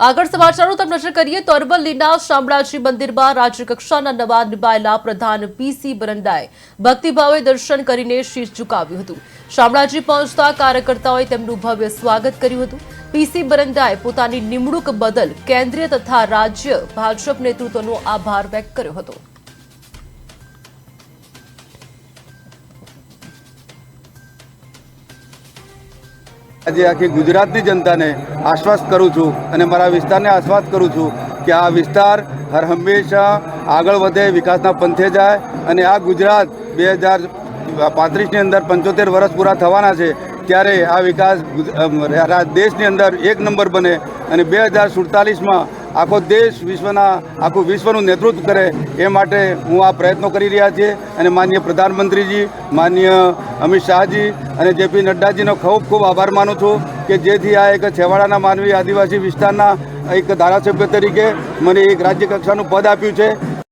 આગળ સમાચારો તરફ નજર કરીએ તો અરવલ્લીના શામળાજી મંદિરમાં રાજ્યકક્ષાના નવા નિભાયેલા પ્રધાન પીસી બરંડાએ ભક્તિભાવે દર્શન કરીને શીશ ઝુકાવ્યું હતું. શામળાજી પહોંચતા કાર્યકર્તાઓએ તેમનું ભવ્ય સ્વાગત કર્યું હતું. પીસી બરંડાએ પોતાની નિમણૂક બદલ કેન્દ્રીય તથા રાજ્ય ભાજપ નેતૃત્વનો આભાર વ્યક્ત કર્યો હતો. આજે આખી ગુજરાતની જનતાને આશ્વાસ કરું છું અને મારા વિસ્તારને આશ્વાસ કરું છું કે આ વિસ્તાર હર હંમેશા આગળ વધે, વિકાસના પંથે જાય અને આ ગુજરાત બે હજાર પાંત્રીસની અંદર પંચોતેર વર્ષ પૂરા થવાના છે ત્યારે આ વિકાસ દેશની અંદર એક નંબર બને અને બે હજાર સુડતાલીસમાં આખો દેશ વિશ્વના, આખું વિશ્વનું નેતૃત્વ કરે એ માટે હું આ પ્રયત્નો કરી રહ્યા છીએ. અને માનનીય પ્રધાનમંત્રીજી માનનીય અમિત શાહજી અને જેપી નડ્ડાજીનો ખૂબ ખૂબ આભાર માનું છું કે જેથી આ એક છેવાડાના માનવી આદિવાસી વિસ્તારના એક ધારાસભ્ય તરીકે મને એક રાજ્ય કક્ષાનું પદ આપ્યું છે.